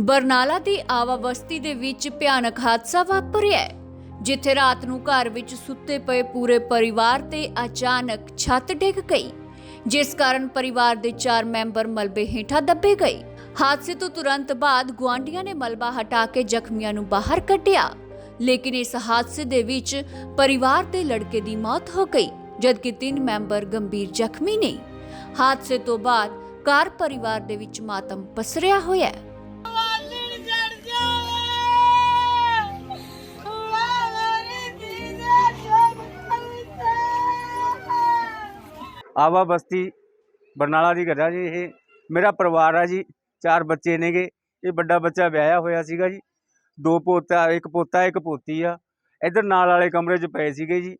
ਬਰਨਾਲਾ ਦੀ ਆਵਾਬਸਤੀ ਦੇ ਵਿੱਚ ਭਿਆਨਕ ਹਾਦਸਾ ਵਾਪਰਿਆ ਹੈ, ਜਿੱਥੇ ਰਾਤ ਨੂੰ ਘਰ ਵਿੱਚ ਸੁੱਤੇ ਪਏ ਪੂਰੇ ਪਰਿਵਾਰ ਤੇ ਅਚਾਨਕ ਛੱਤ ਡਿੱਗ ਗਈ ਜਿਸ ਕਾਰਨ ਪਰਿਵਾਰ ਦੇ 4 ਮੈਂਬਰ ਮਲਬੇ ਹੇਠਾਂ ਦੱਬੇ ਗਏ। ਹਾਦਸੇ ਤੋਂ ਤੁਰੰਤ ਬਾਅਦ ਗੁਆਂਢੀਆਂ ਨੇ ਮਲਬਾ ਹਟਾ ਕੇ ਜ਼ਖਮੀਆਂ ਨੂੰ ਬਾਹਰ ਕੱਢਿਆ ਲੇਕਿਨ ਇਸ ਹਾਦਸੇ ਦੇ ਵਿੱਚ ਪਰਿਵਾਰ ਦੇ ਲੜਕੇ ਦੀ ਮੌਤ ਹੋ ਗਈ ਜਦਕਿ ਤਿੰਨ ਮੈਂਬਰ ਗੰਭੀਰ ਜ਼ਖਮੀ ਨੇ। ਹਾਦਸੇ ਤੋਂ ਬਾਅਦ ਘਰ ਪਰਿਵਾਰ ਦੇ ਵਿੱਚ ਮਾਤਮ ਪਸਰਿਆ ਹੋਇਆ ਹੈ। ਆਵਾ ਬਸਤੀ ਬਰਨਾਲਾ ਦੀ ਘਰ ਜੀ, ਇਹ ਮੇਰਾ ਪਰਿਵਾਰ ਆ ਜੀ, ਚਾਰ ਬੱਚੇ ਨੇਗੇ, ਇਹ ਵੱਡਾ ਬੱਚਾ ਵਿਆਹਿਆ ਹੋਇਆ ਸੀਗਾ ਜੀ, ਦੋ ਪੋਤਾ, ਇੱਕ ਪੋਤਾ, ਇੱਕ ਪੋਤੀ ਆ, ਇਧਰ ਨਾਲ ਵਾਲੇ ਕਮਰੇ 'ਚ ਪਏ ਸੀਗੇ ਜੀ,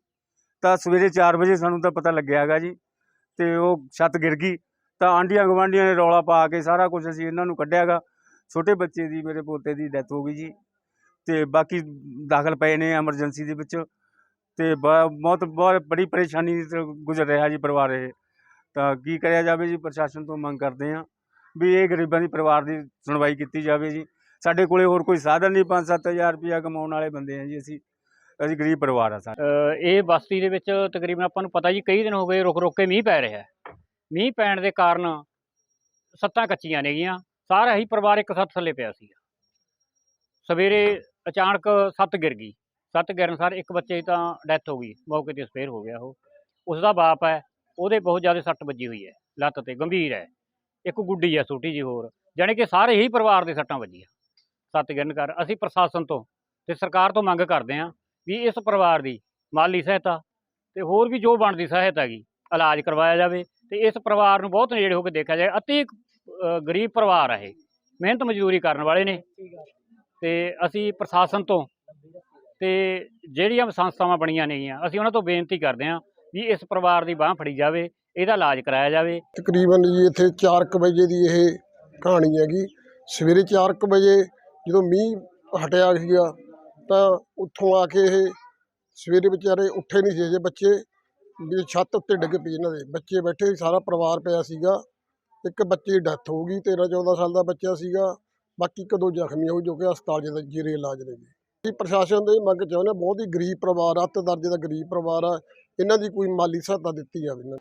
ਤਾਂ ਸਵੇਰੇ 4 ਵਜੇ ਸਾਨੂੰ ਤਾਂ ਪਤਾ ਲੱਗਿਆਗਾ ਜੀ, ਤੇ ਉਹ ਛੱਤ ਗਿਰ ਗਈ, ਤਾਂ ਆਂਢੀਆਂ ਗੁਆਂਢੀਆਂ ਨੇ ਰੌਲਾ ਪਾ ਕੇ ਸਾਰਾ ਕੁਝ ਅਸੀਂ ਇਹਨਾਂ ਨੂੰ ਕੱਢਿਆਗਾ ਛੋਟੇ ਬੱਚੇ ਦੀ ਮੇਰੇ ਪੋਤੇ ਦੀ ਡੈਥ ਹੋ ਗਈ ਜੀ, ਤੇ ਬਾਕੀ ਦਾਖਲ ਪਏ ਨੇ ਐਮਰਜੈਂਸੀ ਦੇ ਵਿੱਚ ਤੇ ਬਹੁਤ ਬਹੁਤ ਬੜੀ ਪਰੇਸ਼ਾਨੀ ਤੋਂ ਗੁਜ਼ਰ ਰਿਹਾ ਜੀ ਪਰਿਵਾਰ ਇਹ। ਤਾਂ ਕੀ ਕਰਿਆ ਜਾਵੇ ਜੀ, ਪ੍ਰਸ਼ਾਸਨ ਤੋਂ ਮੰਗ ਕਰਦੇ ਹਾਂ ਵੀ ਇਹ ਗਰੀਬਾਂ ਦੀ ਪਰਿਵਾਰ ਦੀ ਸੁਣਵਾਈ ਕੀਤੀ ਜਾਵੇ ਜੀ। ਸਾਡੇ ਕੋਲੇ ਹੋਰ ਕੋਈ ਸਾਧਨ ਨਹੀਂ 5-7000 ਰੁਪਇਆ ਕਮਾਉਣ ਵਾਲੇ ਬੰਦੇ ਆ ਜੀ ਅਸੀਂ। ਅਸੀਂ ਗਰੀਬ ਪਰਿਵਾਰ ਆ ਸਾਡਾ ਇਹ ਬਸਤੀ ਦੇ ਵਿੱਚ ਤਕਰੀਬਨ ਆਪਾਂ ਨੂੰ ਪਤਾ ਜੀ, ਕਈ ਦਿਨ ਹੋ ਗਏ ਰੁਕ ਰੁਕ ਕੇ ਮੀਂਹ ਪੈ ਰਿਹਾ। ਮੀਂਹ ਪੈਣ ਦੇ ਕਾਰਨ ਸੱਤਾਂ ਕੱਚੀਆਂ ਨੇਗੀਆਂ ਸਾਰਾ ਹੀ ਪਰਿਵਾਰ ਇੱਕ ਸੱਤ ਥੱਲੇ ਪਿਆ ਸੀ ਸਵੇਰੇ ਅਚਾਨਕ ਸੱਤ ਗਿਰ ਗਈ। ਸੱਤ ਗਿਰਨ ਸਾਰ ਇੱਕ ਬੱਚੇ ਦੀ ਤਾਂ ਡੈਥ ਹੋ ਗਈ ਮੌਕੇ ਤੇ ਸਪੇਅਰ ਹੋ ਗਿਆ ਉਹ। ਉਸ ਦਾ ਬਾਪ ਹੈ ਉਹਦੇ ਬਹੁਤ ਜ਼ਿਆਦਾ ਸੱਟ ਵੱਜੀ ਹੋਈ ਹੈ ਲੱਤ ਤੇ ਗੰਭੀਰ ਹੈ। ਇੱਕ ਗੁੱਡੀ ਹੈ ਛੋਟੀ ਜੀ ਹੋਰ ਜਾਣੀ ਕਿ ਸਾਰੇ ਹੀ ਪਰਿਵਾਰ ਦੇ ਸੱਟਾਂ ਵੱਜੀਆਂ। ਸੱਤ ਗਿਰਨ ਕਰ ਅਸੀਂ ਪ੍ਰਸ਼ਾਸਨ ਤੋਂ ਤੇ ਸਰਕਾਰ ਤੋਂ ਮੰਗ ਕਰਦੇ ਹਾਂ ਵੀ ਇਸ ਪਰਿਵਾਰ ਦੀ ਮਾਲੀ ਸਹਾਇਤਾ ਤੇ ਹੋਰ ਵੀ ਜੋ ਬਣਦੀ ਸਹਾਇਤਾ ਹੈਗੀ ਇਲਾਜ ਕਰਵਾਇਆ ਜਾਵੇ ਤੇ ਇਸ ਪਰਿਵਾਰ ਨੂੰ ਬਹੁਤ ਨੇੜੇ ਹੋ ਕੇ ਦੇਖਿਆ ਜਾਏ ਅਤੀ ਗਰੀਬ ਪਰਿਵਾਰ ਹੈ ਇਹ। ਮਿਹਨਤ ਮਜ਼ਦੂਰੀ ਕਰਨ ਵਾਲੇ ਨੇ ਤੇ ਅਸੀਂ ਪ੍ਰਸ਼ਾਸਨ ਤੋਂ ਤੇ ਜਿਹੜੀਆਂ ਸੰਸਥਾਵਾਂ ਬਣੀਆਂ ਨੇਗੀਆਂ, ਅਸੀਂ ਉਹਨਾਂ ਤੋਂ ਬੇਨਤੀ ਕਰਦੇ ਹਾਂ ਵੀ ਇਸ ਪਰਿਵਾਰ ਦੀ ਬਾਹ ਫੜੀ ਜਾਵੇ, ਇਹਦਾ ਇਲਾਜ ਕਰਾਇਆ ਜਾਵੇ। ਤਕਰੀਬਨ ਜੀ ਇੱਥੇ 4:00 ਵਜੇ ਦੀ ਇਹ ਕਹਾਣੀ ਹੈਗੀ। ਸਵੇਰੇ 4:00 ਵਜੇ ਜਦੋਂ ਮੀਂਹ ਹਟਿਆ ਸੀਗਾ, ਤਾਂ ਉੱਥੋਂ ਆ ਕੇ ਇਹ ਸਵੇਰੇ ਵਿਚਾਰੇ ਉੱਠੇ ਨਹੀਂ ਸੀ ਜੇ ਬੱਚੇ, ਵੀ ਛੱਤ ਉੱਤੇ ਡਿੱਗ ਪਈ ਇਹਨਾਂ ਦੇ। ਬੱਚੇ ਬੈਠੇ ਸਾਰਾ ਪਰਿਵਾਰ ਪਿਆ ਸੀਗਾ। ਇੱਕ ਬੱਚੇ ਦੀ ਡੈਥ ਹੋ ਗਈ 13 14 ਸਾਲ ਦਾ ਬੱਚਾ ਸੀਗਾ। ਬਾਕੀ ਇੱਕ ਦੋ ਜ਼ਖਮੀ ਹੋ ਜੋ ਕਿ ਹਸਪਤਾਲ ਦੇ ਜੀਰੇ ਇਲਾਜ ਨੇ ਅਸੀਂ ਪ੍ਰਸ਼ਾਸਨ ਦੇ ਮੰਗ ਚਾਹੁੰਦੇ ਬਹੁਤ ਹੀ ਗਰੀਬ ਪਰਿਵਾਰ ਆ, ਅੱਤ ਦਰਜੇ ਦਾ ਗਰੀਬ ਪਰਿਵਾਰ ਆ, ਇਹਨਾਂ ਦੀ ਕੋਈ ਮਾਲੀ ਸਹਾਇਤਾ ਦਿੱਤੀ ਜਾਵੇ